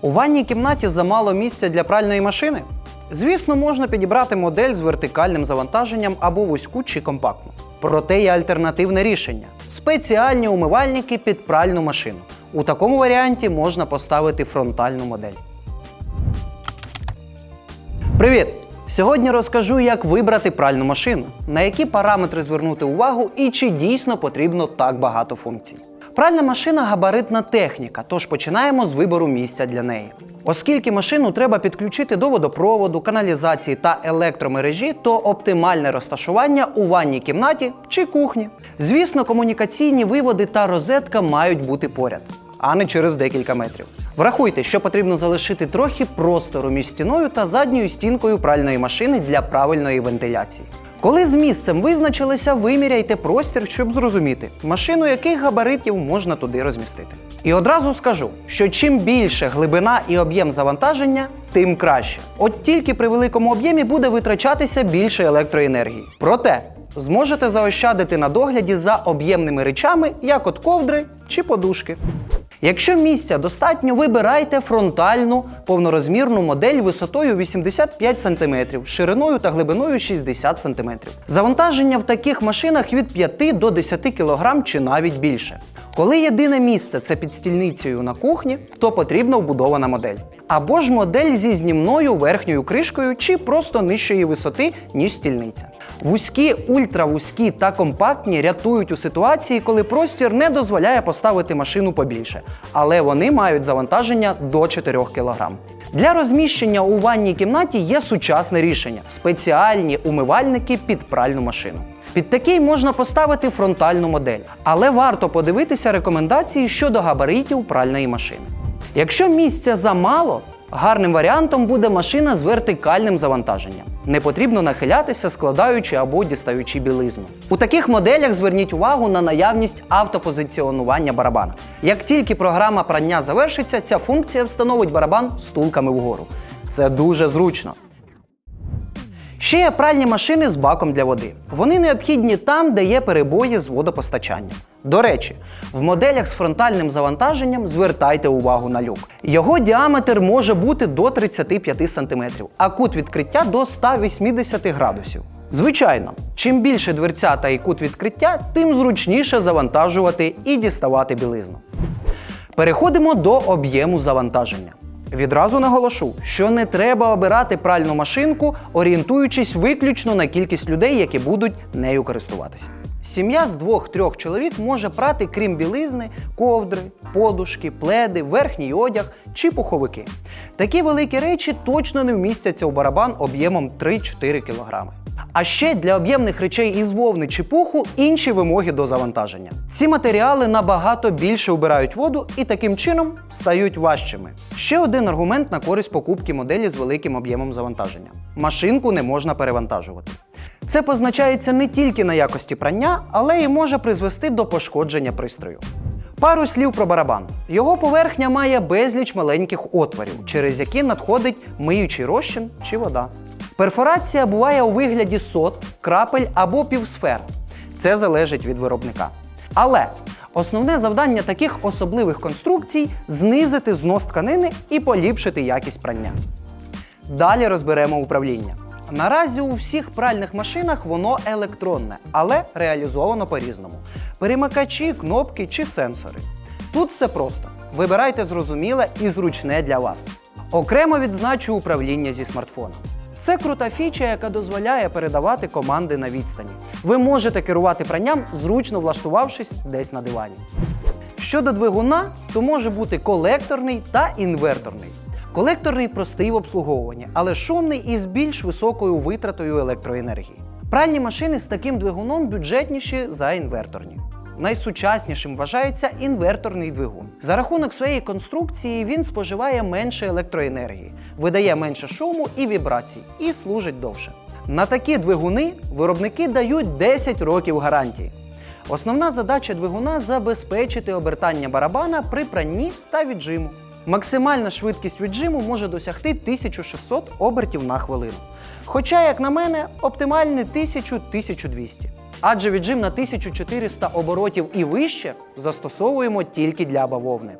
У ванній кімнаті замало місця для пральної машини? Звісно, можна підібрати модель з вертикальним завантаженням або вузьку чи компактну. Проте є альтернативне рішення спеціальні умивальники під пральну машину. У такому варіанті можна поставити фронтальну модель. Привіт! Сьогодні розкажу, як вибрати пральну машину, на які параметри звернути увагу і чи дійсно потрібно так багато функцій. Пральна машина габаритна техніка, тож починаємо з вибору місця для неї. Оскільки машину треба підключити до водопроводу, каналізації та електромережі, то оптимальне розташування у ванній кімнаті чи кухні. Звісно, комунікаційні виводи та розетка мають бути поряд, а не через декілька метрів. Врахуйте, що потрібно залишити трохи простору між стіною та задньою стінкою пральної машини для правильної вентиляції. Коли з місцем визначилися, виміряйте простір, щоб зрозуміти, машину яких габаритів можна туди розмістити. І одразу скажу, що чим більше глибина і об'єм завантаження, тим краще. От тільки при великому об'ємі буде витрачатися більше електроенергії. Проте зможете заощадити на догляді за об'ємними речами, як от ковдри чи подушки. Якщо місця достатньо, вибирайте фронтальну повнорозмірну модель висотою 85 см, шириною та глибиною 60 см. Завантаження в таких машинах від 5 до 10 кг чи навіть більше. Коли єдине місце це під стільницею на кухні, то потрібна вбудована модель. Або ж модель зі знімною верхньою кришкою чи просто нижчої висоти, ніж стільниця. Вузькі, ультравузькі та компактні рятують у ситуації, коли простір не дозволяє поставити машину побільше, але вони мають завантаження до 4 кг. Для розміщення у ванній кімнаті є сучасне рішення спеціальні умивальники під пральну машину. Під такий можна поставити фронтальну модель, але варто подивитися рекомендації щодо габаритів пральної машини. Якщо місця замало, гарним варіантом буде машина з вертикальним завантаженням. Не потрібно нахилятися, складаючи або дістаючи білизну. У таких моделях зверніть увагу на наявність автопозиціонування барабана. Як тільки програма прання завершиться, ця функція встановить барабан стулками вгору. Це дуже зручно. Ще є пральні машини з баком для води. Вони необхідні там, де є перебої з водопостачанням. До речі, в моделях з фронтальним завантаженням звертайте увагу на люк. Його діаметр може бути до 35 см, а кут відкриття до 180 градусів. Звичайно, чим більше дверцята і кут відкриття, тим зручніше завантажувати і діставати білизну. Переходимо до об'єму завантаження. Відразу наголошу, що не треба обирати пральну машинку, орієнтуючись виключно на кількість людей, які будуть нею користуватися. Сім'я з двох-трьох чоловік може прати, крім білизни, ковдри, подушки, пледи, верхній одяг чи пуховики. Такі великі речі точно не вмістяться у барабан об'ємом 3-4 кг. А ще для об'ємних речей із вовни чи пуху інші вимоги до завантаження. Ці матеріали набагато більше вбирають воду і таким чином стають важчими. Ще один аргумент на користь покупки моделі з великим об'ємом завантаження: машинку не можна перевантажувати. Це позначається не тільки на якості прання, але й може призвести до пошкодження пристрою. Пару слів про барабан. Його поверхня має безліч маленьких отворів, через які надходить миючий розчин чи вода. Перфорація буває у вигляді сот, крапель або півсфер. Це залежить від виробника. Але основне завдання таких особливих конструкцій знизити знос тканини і поліпшити якість прання. Далі розберемо управління. Наразі у всіх пральних машинах воно електронне, але реалізовано по-різному. Перемикачі, кнопки чи сенсори. Тут все просто. Вибирайте зрозуміле і зручне для вас. Окремо відзначу управління зі смартфона. Це крута фіча, яка дозволяє передавати команди на відстані. Ви можете керувати пранням, зручно влаштувавшись десь на дивані. Щодо двигуна, то може бути колекторний та інверторний. Колекторний простий в обслуговуванні, але шумний і з більш високою витратою електроенергії. Пральні машини з таким двигуном бюджетніші за інверторні. Найсучаснішим вважається інверторний двигун. За рахунок своєї конструкції він споживає менше електроенергії, видає менше шуму і вібрацій і служить довше. На такі двигуни виробники дають 10 років гарантії. Основна задача двигуна забезпечити обертання барабана при пранні та віджиму. Максимальна швидкість віджиму може досягти 1600 обертів на хвилину. Хоча, як на мене, оптимальний 1000-1200. Адже віджим на 1400 оборотів і вище застосовуємо тільки для бавовни.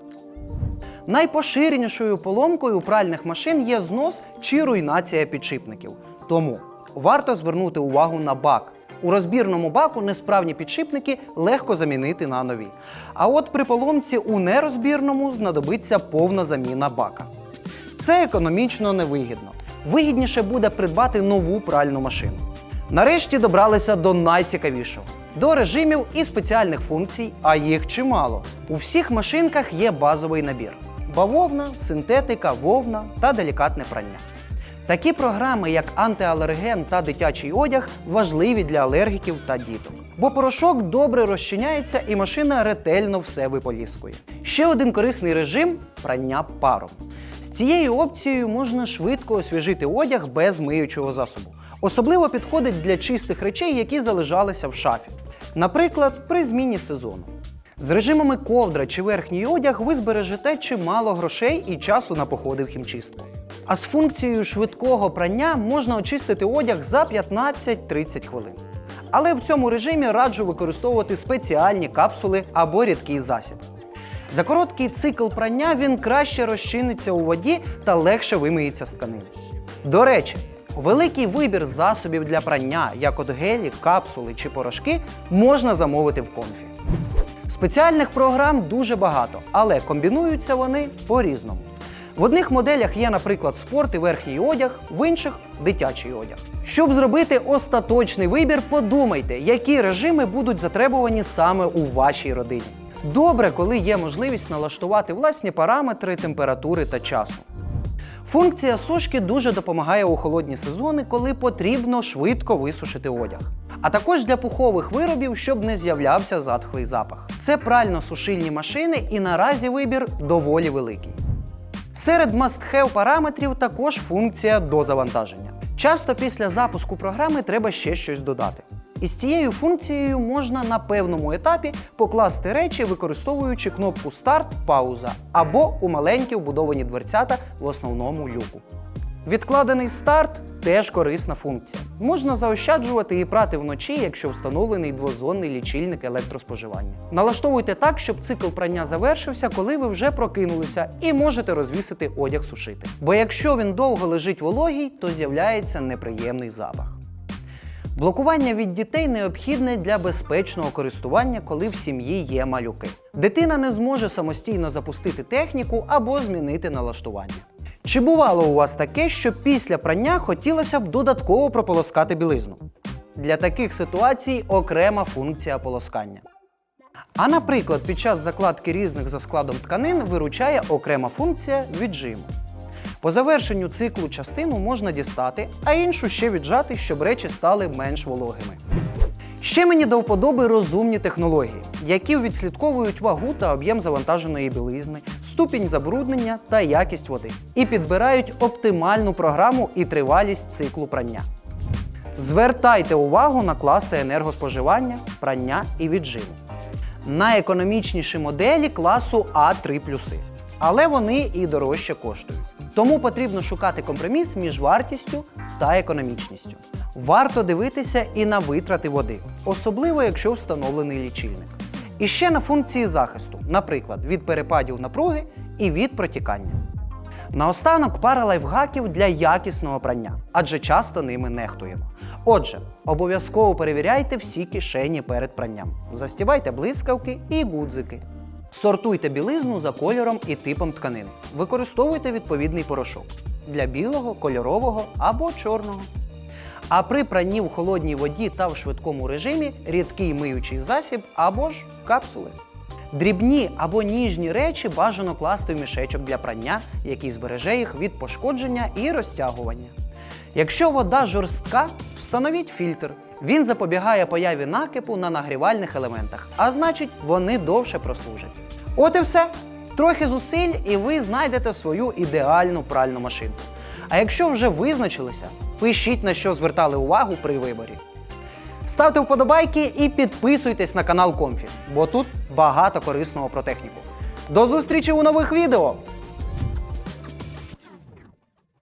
Найпоширенішою поломкою пральних машин є знос чи руйнація підшипників. Тому варто звернути увагу на бак. У розбірному баку несправні підшипники легко замінити на нові. А от при поломці у нерозбірному знадобиться повна заміна бака. Це економічно невигідно. Вигідніше буде придбати нову пральну машину. Нарешті добралися до найцікавішого до режимів і спеціальних функцій, а їх чимало. У всіх машинках є базовий набір: бавовна, синтетика, вовна та делікатне прання. Такі програми, як антиалерген та дитячий одяг, важливі для алергіків та діток. Бо порошок добре розчиняється і машина ретельно все виполіскує. Ще один корисний режим прання паром. З цією опцією можна швидко освіжити одяг без миючого засобу. Особливо підходить для чистих речей, які залежалися в шафі. Наприклад, при зміні сезону. З режимами ковдра чи верхній одяг ви збережете чимало грошей і часу на походи в хімчистку. А з функцією швидкого прання можна очистити одяг за 15-30 хвилин. Але в цьому режимі раджу використовувати спеціальні капсули або рідкий засіб. За короткий цикл прання він краще розчиниться у воді та легше вимиється з тканини. До речі, великий вибір засобів для прання, як от гелі, капсули чи порошки, можна замовити в комфі. Спеціальних програм дуже багато, але комбінуються вони по-різному. В одних моделях є, наприклад, спорт і верхній одяг, в інших дитячий одяг. Щоб зробити остаточний вибір, подумайте, які режими будуть затребувані саме у вашій родині. Добре, коли є можливість налаштувати власні параметри температури та часу. Функція сушки дуже допомагає у холодні сезони, коли потрібно швидко висушити одяг. А також для пухових виробів, щоб не з'являвся затхлий запах. Це прально-сушильні машини і наразі вибір доволі великий. Серед must-have параметрів також функція дозавантаження. Часто після запуску програми треба ще щось додати. І з цією функцією можна на певному етапі покласти речі, використовуючи кнопку Старт, пауза або у маленькі вбудовані дверцята в основному люку. Відкладений старт теж корисна функція. Можна заощаджувати і прати вночі, якщо встановлений двозонний лічильник електроспоживання. Налаштовуйте так, щоб цикл прання завершився, коли ви вже прокинулися, і можете розвісити одяг сушити. Бо якщо він довго лежить вологий, то з'являється неприємний запах. Блокування від дітей необхідне для безпечного користування, коли в сім'ї є малюки. Дитина не зможе самостійно запустити техніку або змінити налаштування. Чи бувало у вас таке, що після прання хотілося б додатково прополоскати білизну? Для таких ситуацій окрема функція полоскання. А наприклад, під час закладки різних за складом тканин виручає окрема функція віджиму. По завершенню циклу частину можна дістати, а іншу ще віджати, щоб речі стали менш вологими. Ще мені до вподоби розумні технології, які відслідковують вагу та об'єм завантаженої білизни, ступінь забруднення та якість води, і підбирають оптимальну програму і тривалість циклу прання. Звертайте увагу на класи енергоспоживання, прання і віджиму. Найекономічніші моделі класу А3 але вони і дорожче коштують. Тому потрібно шукати компроміс між вартістю та економічністю. Варто дивитися і на витрати води, особливо якщо встановлений лічильник. І ще на функції захисту, наприклад, від перепадів напруги і від протікання. Наостанок пара лайфхаків для якісного прання, адже часто ними нехтуємо. Отже, обов'язково перевіряйте всі кишені перед пранням. Застівайте блискавки і гудзики. Сортуйте білизну за кольором і типом тканини. Використовуйте відповідний порошок для білого, кольорового або чорного. А при пранні в холодній воді та в швидкому режимі рідкий миючий засіб або ж капсули. Дрібні або ніжні речі бажано класти в мішечок для прання, який збереже їх від пошкодження і розтягування. Якщо вода жорстка, встановіть фільтр. Він запобігає появі накипу на нагрівальних елементах, а значить, вони довше прослужать. От і все. Трохи зусиль, і ви знайдете свою ідеальну пральну машинку. А якщо вже визначилися, пишіть на що звертали увагу при виборі. Ставте вподобайки і підписуйтесь на канал Комфі, бо тут багато корисного про техніку. До зустрічі у нових відео!